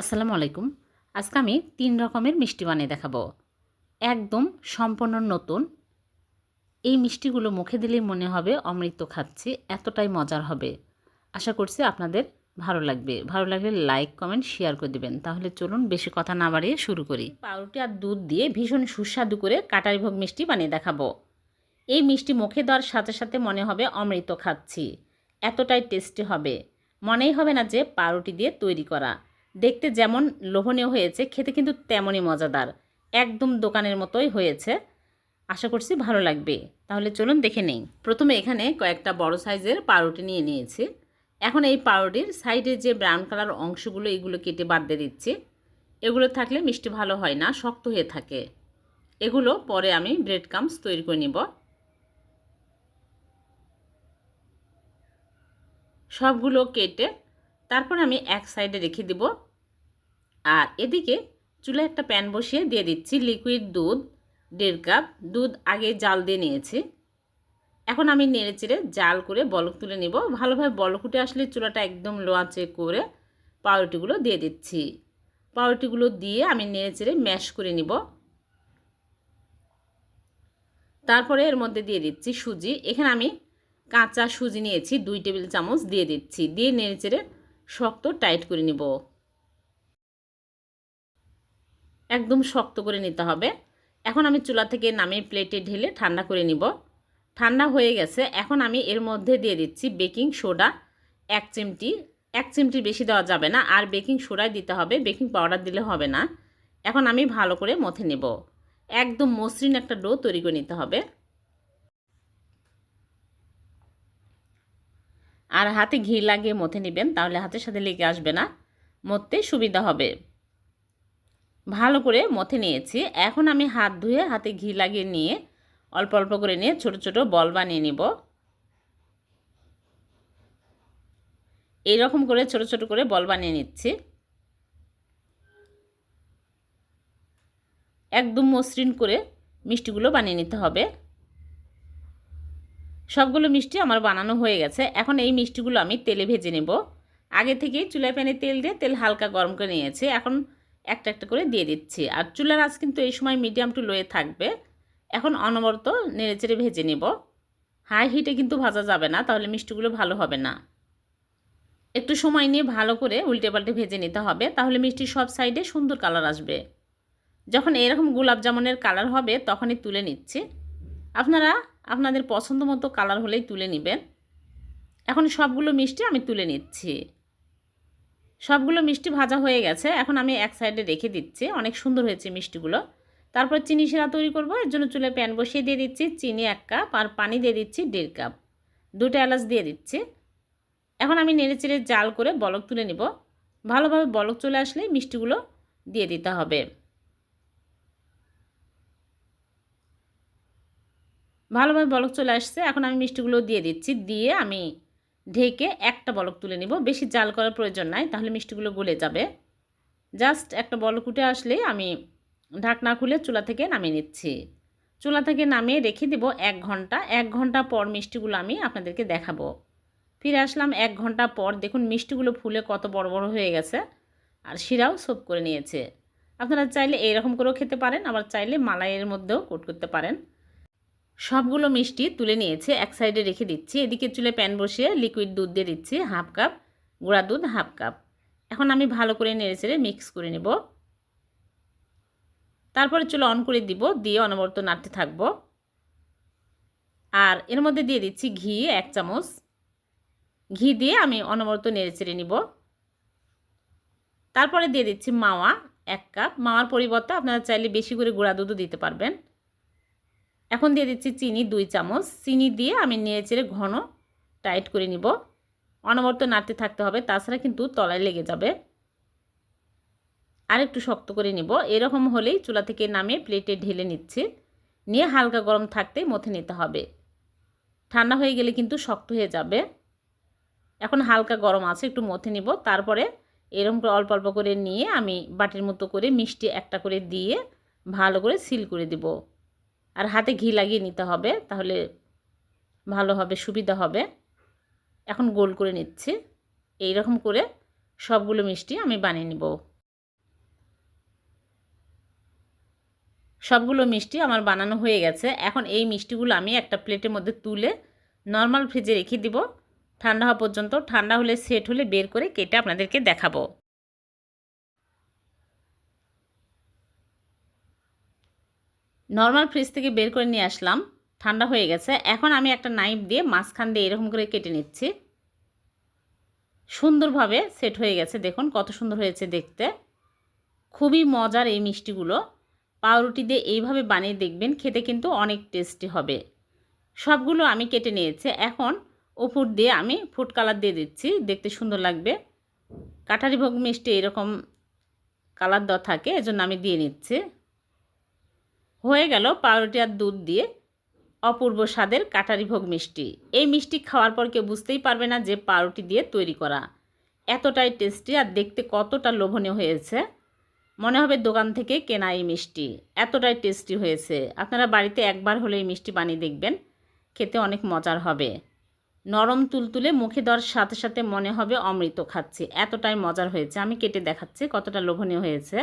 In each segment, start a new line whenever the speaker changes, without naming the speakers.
আসসালামু আলাইকুম। আজকে আমি তিন রকমের মিষ্টি বানিয়ে দেখাবো। একদম সম্পূর্ণ নতুন। এই মিষ্টিগুলো মুখে দিলেই মনে হবে অমৃত খাচ্ছি, এতটাই মজার হবে। আশা করছি আপনাদের ভালো লাগবে। ভালো লাগলে লাইক, কমেন্ট, শেয়ার করে দিবেন। তাহলে চলুন বেশি কথা না বাড়িয়ে শুরু করি। পাউরুটি আর দুধ দিয়ে ভীষণ সুস্বাদু করে কাটারি ভোগ মিষ্টি বানিয়ে দেখাবো। এই মিষ্টি মুখে দেওয়ার সাথে সাথে মনে হবে অমৃত খাচ্ছি। এতটাই টেস্টি হবে। মনেই হবে না যে পাউরুটি দিয়ে তৈরি করা। দেখতে যেমন লোভনীয় হয়েছে, খেতে কিন্তু তেমনই মজাদার। একদম দোকানের মতোই হয়েছে। আশা করছি ভালো লাগবে। তাহলে চলুন দেখে নেই। প্রথমে এখানে কয়েকটা বড় সাইজের পাউরুটি নিয়ে নিয়েছি। এখন এই পাউরুটির সাইডে যে ব্রাউন কালার অংশগুলো, এগুলো কেটে বাদ দিয়ে দিচ্ছি। এগুলো থাকলে মিষ্টি ভালো হয় না, শক্ত হয়ে থাকে। এগুলো পরে আমি ব্রেড কামস তৈরি করে নিব। সবগুলো কেটে তারপর আমি এক সাইডে রেখে দিব। আর এদিকে চুলে একটা প্যান বসিয়ে দিয়ে দিচ্ছি লিকুইড দুধ, দেড় কাপ দুধ আগে জাল দিয়ে নিয়েছি। এখন আমি নেড়ে চেড়ে জাল করে বলক তুলে নিব। ভালোভাবে বলক উঠে আসলে চুলাটা একদম লো আঁচে করে পাউরুটিগুলো দিয়ে দিচ্ছি। পাউরুটিগুলো দিয়ে আমি নেড়ে চেড়ে ম্যাশ করে নিব। তারপরে এর মধ্যে দিয়ে দিচ্ছি সুজি। এখানে আমি কাঁচা সুজি নিয়েছি, দুই টেবিল চামচ দিয়ে দিচ্ছি। দিয়ে নেড়ে চেড়ে শক্ত টাইট করে নিব। একদম শক্ত করে নিতে হবে। এখন আমি চুলা থেকে নামিয়ে প্লেটে ঢেলে ঠান্ডা করে নিব। ঠান্ডা হয়ে গেছে। এখন আমি এর মধ্যে দিয়ে দিচ্ছি বেকিং সোডা এক চিমটি। এক চিমটির বেশি দেওয়া যাবে না। আর বেকিং সোডাই দিতে হবে। বেকিং পাউডার দিলে হবে না। এখন আমি ভালো করে মথে নেব। একদম মসৃণ একটা ডো তৈরি করে নিতে হবে। আর হাতে ঘি লাগিয়ে মথে নেবেন, তাহলে হাতের সাথে লেগে আসবে না। মথতে সুবিধা হবে। ভালো করে মথে নিয়েছি। এখন আমি হাত ধুয়ে হাতে ঘি লাগিয়ে নিয়ে অল্প অল্প করে নিয়ে ছোট ছোট বল বানিয়ে নিব। এইরকম করে ছোট ছোট করে বল বানিয়ে নিচ্ছি। একদম মসৃণ করে মিষ্টিগুলো বানিয়ে নিতে হবে। সবগুলো মিষ্টি আমার বানানো হয়ে গেছে। এখন এই মিষ্টিগুলো আমি তেলে ভেজে নেব। আগে থেকেই চুলায় প্যানে তেল দিয়ে তেল হালকা গরম করে নিয়েছি। এখন একটা একটা করে দিয়ে দিচ্ছি। আর চুলার আঁচ কিন্তু এই সময় মিডিয়াম টু লোয়ে থাকবে। এখন অনবরত নেড়েচেড়ে ভেজে নেব। হাই হিটে কিন্তু ভাজা যাবে না, তাহলে মিষ্টিগুলো ভালো হবে না। একটু সময় নিয়ে ভালো করে উল্টে পাল্টে ভেজে নিতে হবে, তাহলে মিষ্টির সব সাইডে সুন্দর কালার আসবে। যখন এরকম গোলাপ জামুনের কালার হবে, তখনই তুলে নিচ্ছি। আপনারা আপনাদের পছন্দ মতো কালার হলেই তুলে নেবেন। এখন সবগুলো মিষ্টি আমি তুলে নিচ্ছি। সবগুলো মিষ্টি ভাজা হয়ে গেছে। এখন আমি এক সাইডে রেখে দিচ্ছি। অনেক সুন্দর হয়েছে মিষ্টিগুলো। তারপর চিনি শিরা তৈরি করব। এর জন্য চুলে প্যান বসিয়ে দিয়ে দিচ্ছি চিনি এক কাপ আর পানি দিয়ে দিচ্ছি দেড় কাপ। দুটো এলাচ দিয়ে দিচ্ছি। এখন আমি নেড়ে চেড়ে জাল করে বলক তুলে নিব। ভালোভাবে বলক চলে আসলেই মিষ্টিগুলো দিয়ে দিতে হবে। ভালোভাবে বলক চলে আসছে। এখন আমি মিষ্টিগুলো দিয়ে দিচ্ছি। দিয়ে আমি ঢেকে একটা বলক তুলে নিব। বেশি জাল করার প্রয়োজন নাই, তাহলে মিষ্টিগুলো গলে যাবে। জাস্ট একটা বলক উঠে আসলেই আমি ঢাকনা খুলে চুলা থেকে নামিয়ে নিচ্ছি। চুলা থেকে নামিয়ে রেখে দেব এক ঘণ্টা। এক ঘণ্টা পর মিষ্টিগুলো আমি আপনাদেরকে দেখাবো। ফিরে আসলাম এক ঘণ্টা পর। দেখুন, মিষ্টিগুলো ফুলে কত বড় বড় হয়ে গেছে। আর শিরাও সোপ করে নিয়েছে। আপনারা চাইলে এইরকম করেও খেতে পারেন, আবার চাইলে মালাইয়ের মধ্যেও কোট করতে পারেন। সবগুলো মিষ্টি তুলে নিয়েছে, এক সাইডে রেখে দিচ্ছি, এদিকে চুলে প্যান বসিয়ে লিকুইড দুধ দিয়ে দিচ্ছি হাফ কাপ গুঁড়া দুধ হাফ কাপ এখন আমি ভালো করে নেড়ে চেড়ে মিক্স করে নেব। তারপরে চুলো অন করে দিব, দিয়ে অনবরত নাড়তে থাকব। আর এর মধ্যে দিয়ে দিচ্ছি ঘি, এক চামচ। ঘি দিয়ে আমি অনবরত নেড়ে চেড়ে নিব। তারপরে দিয়ে দিচ্ছি মাওয়া, এক কাপ মাওয়ার পরিবর্তে আপনারা চাইলে বেশি করে গুঁড়া দুধও দিতে পারবেন। এখন দিয়ে দিচ্ছি চিনি দুই চামচ। চিনি দিয়ে আমি নেড়ে চেড়ে ঘন টাইট করে নিব। অনবরত নাড়তে থাকতে হবে, তাছাড়া কিন্তু তলায় লেগে যাবে। আর একটু শক্ত করে নিব। এরকম হলেই চুলা থেকে নামিয়ে প্লেটে ঢেলে নিচ্ছে। নিয়ে হালকা গরম থাকতে মথে নিতে হবে। ঠান্ডা হয়ে গেলে কিন্তু শক্ত হয়ে যাবে। এখন হালকা গরম আছে, একটু মথে নিব। তারপরে এরকম করে অল্প অল্প করে নিয়ে আমি বাটির মতো করে মিষ্টি একটা করে দিয়ে ভালো করে সিল করে দিব। আর হাতে ঘি লাগিয়ে নিতে হবে, তাহলে ভালো হবে, সুবিধা হবে। এখন গোল করে নিচ্ছি। এই রকম করে সবগুলো মিষ্টি আমি বানিয়ে নিব। সবগুলো মিষ্টি আমার বানানো হয়ে গেছে। এখন এই মিষ্টিগুলো আমি একটা প্লেটের মধ্যে তুলে নর্মাল ফ্রিজে রেখে দিব। ঠান্ডা হওয়া পর্যন্ত, ঠান্ডা হলে সেট হলে বের করে কেটে আপনাদেরকে দেখাবো। নর্মাল ফ্রিজ থেকে বের করে নিয়ে আসলাম। ঠান্ডা হয়ে গেছে। এখন আমি একটা নাইফ দিয়ে মাঝখান দিয়ে এরকম করে কেটে নিচ্ছি। সুন্দরভাবে সেট হয়ে গেছে। দেখুন কত সুন্দর হয়েছে দেখতে। খুবই মজার এই মিষ্টিগুলো। পাউরুটি দিয়ে এইভাবে বানিয়ে দেখবেন, খেতে কিন্তু অনেক টেস্টি হবে। সবগুলো আমি কেটে নিয়েছি। এখন উপর দিয়ে আমি ফুড কালার দিয়ে দিচ্ছি। দেখতে সুন্দর লাগবে। কাঠারি ভোগ মিষ্টি এরকম কালার দেওয়া থাকে, এজন্য আমি দিয়ে নিচ্ছি। হয়ে গেল পাউরুটি আর দুধ দিয়ে অপূর্ব স্বাদের কাটারি ভোগ মিষ্টি। এই মিষ্টি খাওয়ার পর কেউ বুঝতেই পারবে না যে পাউরুটি দিয়ে তৈরি করা। এতটাই টেস্টি আর দেখতে কতটা লোভনীয় হয়েছে। মনে হবে দোকান থেকে কেনা এই মিষ্টি। এতটাই টেস্টি হয়েছে। আপনারা বাড়িতে একবার হলে এই মিষ্টি বানিয়ে দেখবেন। খেতে অনেক মজার হবে। নরম তুলতুলে মুখে দেওয়ার সাথে সাথে মনে হবে অমৃত খাচ্ছি। এতটাই মজার হয়েছে। আমি কেটে দেখাচ্ছি কতটা লোভনীয় হয়েছে।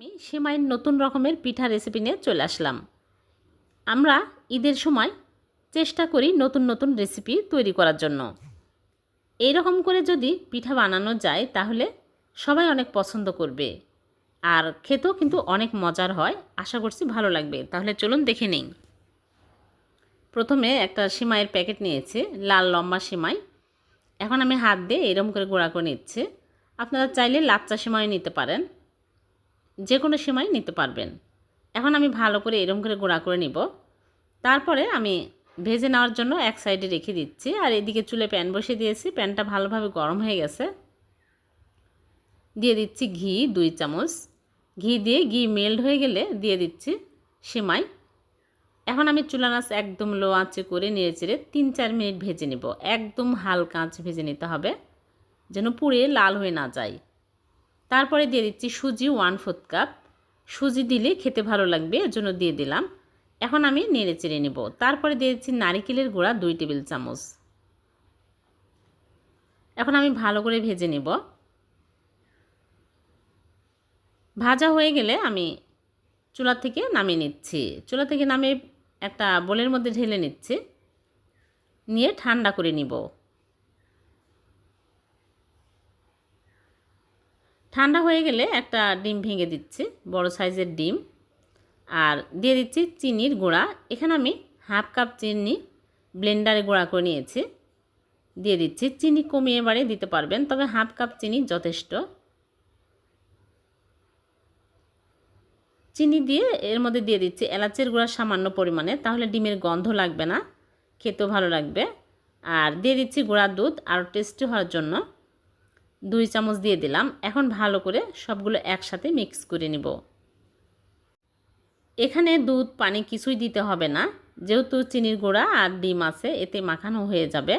আমি সেমাইয়ের নতুন রকমের পিঠা রেসিপি নিয়ে চলে আসলাম। আমরা ঈদের সময় চেষ্টা করি নতুন নতুন রেসিপি তৈরি করার জন্য। এই রকম করে যদি পিঠা বানানো যায় তাহলে সবাই অনেক পছন্দ করবে। আর খেতেও কিন্তু অনেক মজার হয়। আশা করছি ভালো লাগবে। তাহলে চলুন দেখে নিই। প্রথমে একটা সিমাইয়ের প্যাকেট নিয়েছি, লাল লম্বা সিমাই। এখন আমি হাত দিয়ে এরম করে গোড়া করে নিচ্ছি। আপনারা চাইলে লাচ্চা সিমাই নিতে পারেন। যে কোনো সিমাই নিতে পারবেন। এখন আমি ভালো করে এরম করে গোড়া করে নিব। তারপরে আমি ভেজে নেওয়ার জন্য এক সাইডে রেখে দিচ্ছি। আর এদিকে চুলে প্যান বসিয়ে দিয়েছি। প্যানটা ভালোভাবে গরম হয়ে গেছে। দিয়ে দিচ্ছি ঘি দুই চামচ। ঘি দিয়ে ঘি মেল্ট হয়ে গেলে দিয়ে দিচ্ছি সেমাই। এখন আমি চুলা নাচ একদম লো আঁচে করে নেড়ে চেড়ে তিন চার মিনিট ভেজে নেব। একদম হালকা আঁচ ভেজে নিতে হবে। যেন পুড়ে লাল হয়ে না যায়। তারপরে দিয়ে দিচ্ছি সুজি ওয়ান ফোর্থ কাপ সুজি দিলে খেতে ভালো লাগবে এর জন্য দিয়ে দিলাম। এখন আমি নেড়ে চেড়ে নেব। তারপরে দিয়ে দিচ্ছি নারিকেলের গুঁড়া দুই টেবিল চামচ। এখন আমি ভালো করে ভেজে নেব। ভাজা হয়ে গেলে আমি চুলা থেকে নামিয়ে নিচ্ছি। চুলা থেকে নামিয়ে একটা বোলের মধ্যে ঢেলে নিচ্ছি। নিয়ে ঠান্ডা করে নিব। ঠান্ডা হয়ে গেলে একটা ডিম ভেঙে দিচ্ছি, বড় সাইজের ডিম। আর দিয়ে দিচ্ছি চিনির গুঁড়া। এখানে আমি হাফ কাপ চিনি ব্লেন্ডারে গুঁড়া করে নিয়েছি। দিয়ে দিচ্ছি চিনি কমিয়ে বাড়িয়ে দিতে পারবেন, তবে হাফ কাপ চিনি যথেষ্ট। চিনি দিয়ে এর মধ্যে দিয়ে দিচ্ছি এলাচের গুঁড়া সামান্য পরিমাণে, তাহলে ডিমের গন্ধ লাগবে না, খেতেও ভালো লাগবে। আর দিয়ে দিচ্ছি গুঁড়া দুধ, আরও টেস্টি হওয়ার জন্য। দুই চামচ দিয়ে দিলাম। এখন ভালো করে সবগুলো একসাথে মিক্স করে নিব। এখানে দুধ, পানি কিছুই দিতে হবে না। যেহেতু চিনির গুঁড়া আর ডিম আছে, এতে মাখানো হয়ে যাবে।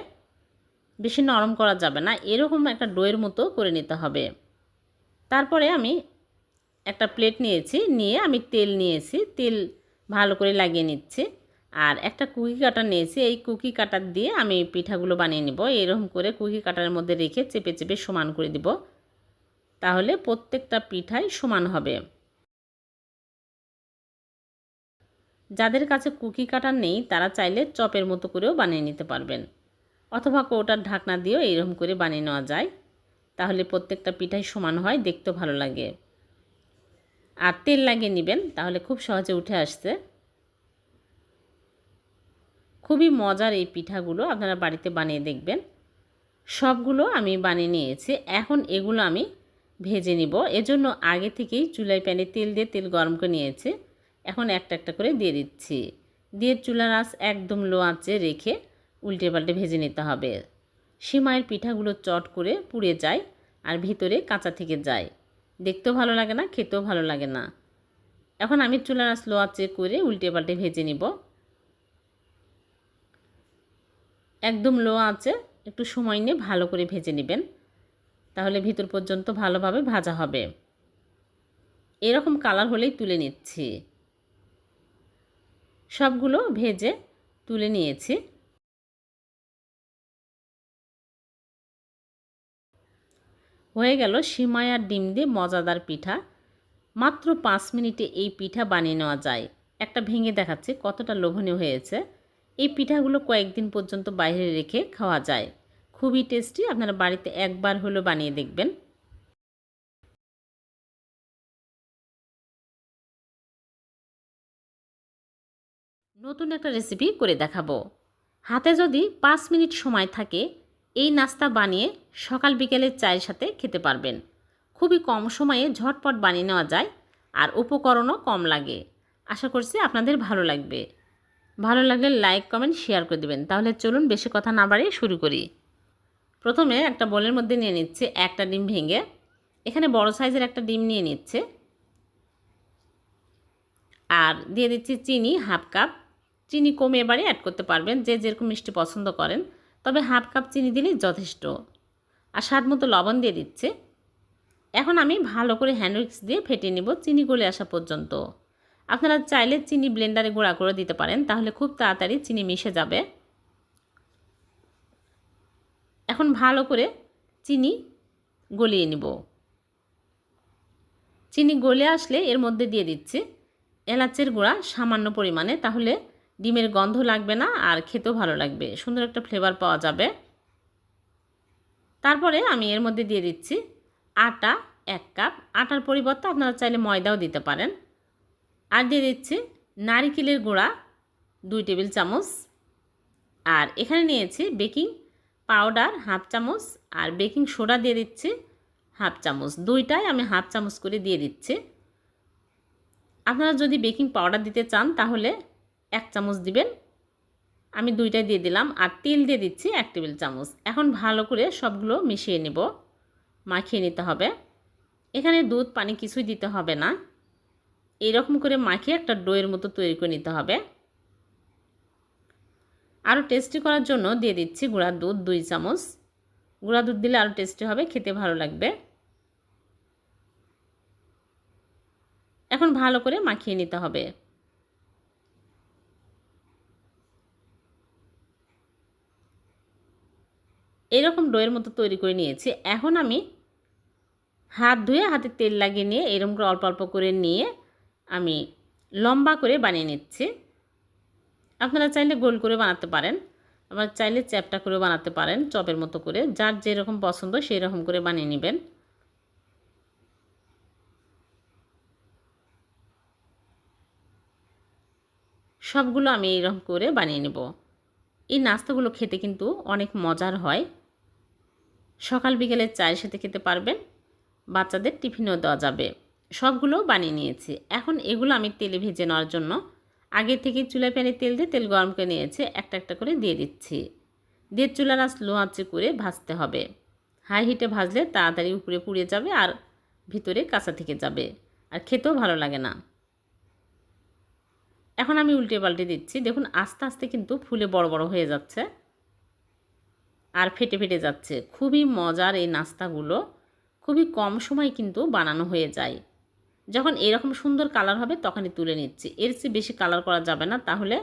বেশি নরম করা যাবে না। এরকম একটা ডোয়ের মতো করে নিতে হবে। তারপরে আমি একটা প্লেট নিয়েছি। নিয়ে আমি তেল নিয়েছি। তেল ভালো করে লাগিয়ে নিচ্ছি। আর একটা কুকি কাটার নিয়েছি। এই কুকি কাটার দিয়ে আমি পিঠাগুলো বানিয়ে নিব। এরকম করে কুকি কাটার মধ্যে রেখে চেপে চেপে সমান করে দিব। তাহলে প্রত্যেকটা পিঠাই সমান হবে। যাদের কাছে কুকি কাটার নেই, তারা চাইলে চপের মতো করেও বানিয়ে নিতে পারবেন। অথবা কৌটার ঢাকনা দিয়েও এইরকম করে বানিয়ে নেওয়া যায়। তাহলে প্রত্যেকটা পিঠাই সমান হয়, দেখতেও ভালো লাগে। আর তেল লাগিয়ে নেবেন, তাহলে খুব সহজে উঠে আসছে। খুবই মজার এই পিঠাগুলো আপনারা বাড়িতে বানিয়ে দেখবেন। সবগুলো আমি বানিয়ে নিয়েছি। এখন এগুলো আমি ভেজে নিব। এজন্য আগে থেকেই চুলায় প্যানে তেল দিয়ে তেল গরম করে নিয়েছি। এখন একটা একটা করে দিয়ে দিচ্ছি। দিয়ে চুলার আঁচ একদম লো আঁচে রেখে উল্টে পাল্টে ভেজে নিতে হবে। সিমাইয়ের পিঠাগুলো চট করে পুড়ে যায় আর ভিতরে কাঁচা থেকে যায়। দেখতেও ভালো লাগে না, খেতেও ভালো লাগে না। এখন আমি চুলার আঁচ লো আঁচে করে উল্টে পাল্টে ভেজে নিব। একদম লো আঁচে একটু সময় নিয়ে ভালো করে ভেজে নেবেন। তাহলে ভিতর পর্যন্ত ভালোভাবে ভাজা হবে। এরকম কালার হলেই তুলে নিচ্ছি। সবগুলো ভেজে তুলে নিয়েছি। হয়ে গেল সিমাই আর ডিম দিয়ে মজাদার পিঠা। মাত্র পাঁচ মিনিটে এই পিঠা বানিয়ে নেওয়া যায়। একটা ভেঙে দেখাচ্ছে কতটা লোভনীয় হয়েছে। এই পিঠাগুলো কয়েকদিন পর্যন্ত বাইরে রেখে খাওয়া যায়। খুবই টেস্টি। আপনারা বাড়িতে একবার হলেও বানিয়ে দেখবেন। নতুন একটা রেসিপি করে দেখাবো। হাতে যদি পাঁচ মিনিট সময় থাকে, এই নাস্তা বানিয়ে সকাল বিকেলে চায়ের সাথে খেতে পারবেন। খুবই কম সময়ে ঝটপট বানিয়ে নেওয়া যায় আর উপকরণও কম লাগে। আশা করছি আপনাদের ভালো লাগবে। ভালো লাগলে লাইক কমেন্ট শেয়ার করে দেবেন। তাহলে চলুন বেশি কথা না বাড়িয়ে শুরু করি। প্রথমে একটা বোলের মধ্যে নিয়ে নিচ্ছে একটা ডিম ভেঙে। এখানে বড় সাইজের একটা ডিম নিয়ে নিচ্ছে। আর দিয়ে দিচ্ছি চিনি, হাফ কাপ। চিনি কমে এবারে অ্যাড করতে পারবেন, যে যেরকম মিষ্টি পছন্দ করেন। তবে হাফ কাপ চিনি দিলেই যথেষ্ট। আর স্বাদ মতো লবণ দিয়ে দিচ্ছে। এখন আমি ভালো করে হ্যান্ড উইক্স দিয়ে ফেটিয়ে নেব চিনি গলে আসা পর্যন্ত। আপনারা চাইলে চিনি ব্লেন্ডারে গুঁড়া করে দিতে পারেন, তাহলে খুব তাড়াতাড়ি চিনি মিশে যাবে। এখন ভালো করে চিনি গলিয়ে নিব। চিনি গলে আসলে এর মধ্যে দিয়ে দিচ্ছি এলাচের গুঁড়া সামান্য পরিমাণে, তাহলে ডিমের গন্ধ লাগবে না আর খেতেও ভালো লাগবে। সুন্দর একটা ফ্লেভার পাওয়া যাবে। তারপরে আমি এর মধ্যে দিয়ে দিচ্ছি আটা এক কাপ। আটার পরিবর্তে আপনারা চাইলে ময়দাও দিতে পারেন। আর দিয়ে দিচ্ছি নারিকেলের গুঁড়া, দুই টেবিল চামচ। আর এখানে নিয়েছি বেকিং পাউডার হাফ চামচ আর বেকিং সোডা দিয়ে দিচ্ছি হাফ চামচ। দুইটাই আমি হাফ চামচ করে দিয়ে দিচ্ছি। আপনারা যদি বেকিং পাউডার দিতে চান তাহলে এক চামচ দিবেন। আমি দুইটাই দিয়ে দিলাম আর তেল দিয়ে দিচ্ছি এক টেবিল চামচ। এখন ভালো করে সবগুলো মিশিয়ে নেব, মাখিয়ে নিতে হবে। এখানে দুধ পানি কিছুই দিতে হবে না। এইরকম করে মাখিয়ে একটা ডোয়ের মতো তৈরি করে নিতে হবে। আরও টেস্টি করার জন্য দিয়ে দিচ্ছি গুঁড়া দুধ দুই চামচ। গুঁড়া দুধ দিলে আরও টেস্টি হবে, খেতে ভালো লাগবে। এখন ভালো করে মাখিয়ে নিতে হবে। এরকম ডোয়ের মতো তৈরি করে নিয়েছি। এখন আমি হাত ধুয়ে হাতে তেল লাগিয়ে নিয়ে এরকম করে অল্প অল্প করে নিয়ে আমি লম্বা করে বানিয়ে নিচ্ছি। আপনারা চাইলে গোল করে বানাতে পারেন। আবার চাইলে চ্যাপটা করে বানাতে পারেন, চপের মতো করে। যার যেরকম পছন্দ সেই রকম করে বানিয়ে নেবেন। সবগুলো আমি এইরকম করে বানিয়ে নেব। এই নাস্তাগুলো খেতে কিন্তু অনেক মজার হয়। সকাল বিকেলে চায়ের সাথে খেতে পারবেন। বাচ্চাদের টিফিনও দেওয়া যাবে। সবগুলো বানিয়ে নিয়েছি। এখন এগুলো আমি তেলে ভেজে নেওয়ার জন্য আগে থেকে চুলায় প্যানে তেল দিয়ে তেল গরম করে নিয়েছে, একটা একটা করে দিয়ে দিচ্ছি। দিয়ে চুলার আঁচ লো আঁচে করে ভাজতে হবে। হাই হিটে ভাজলে তাড়াতাড়ি উপরে পুড়ে যাবে আর ভিতরে কাঁচা থেকে যাবে আর খেতেও ভালো লাগে না। এখন আমি উল্টে পাল্টে দিচ্ছি। দেখুন, আস্তে আস্তে কিন্তু ফুলে বড় বড় হয়ে যাচ্ছে আর ফেটে ফেটে যাচ্ছে। খুবই মজার এই নাস্তাগুলো। খুবই কম সময় কিন্তু বানানো হয়ে যায়। যখন এরকম সুন্দর কালার হবে তখনই তুলে নিচ্ছি। এর চেয়ে বেশি কালার করা যাবে না, তাহলে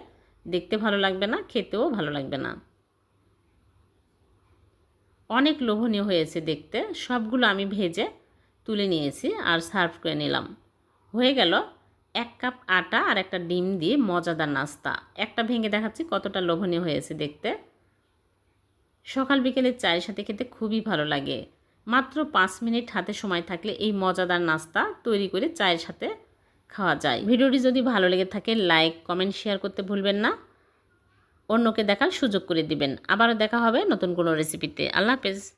দেখতে ভালো লাগবে না, খেতেও ভালো লাগবে না। অনেক লোভনীয় হয়েছে দেখতে। সবগুলো আমি ভেজে তুলে নিয়েছি আর সার্ভ করে নিলাম। হয়ে গেল এক কাপ আটা আর একটা ডিম দিয়ে মজাদার নাস্তা। একটা ভেঙে দেখাচ্ছি কতটা লোভনীয় হয়েছে দেখতে। সকাল বিকেলে চায়ের সাথে খেতে খুবই ভালো লাগে। মাত্র পাঁচ মিনিট হাতে সময় থাকলে এই মজাদার নাস্তা তৈরি করে চায়ের সাথে খাওয়া যায়। ভিডিওটি যদি ভালো লেগে থাকে, লাইক, কমেন্ট, শেয়ার করতে ভুলবেন না। অন্যকে দেখার সুযোগ করে দিবেন। আবারও দেখা হবে নতুন কোনো রেসিপিতে। আল্লাহ হাফেজ।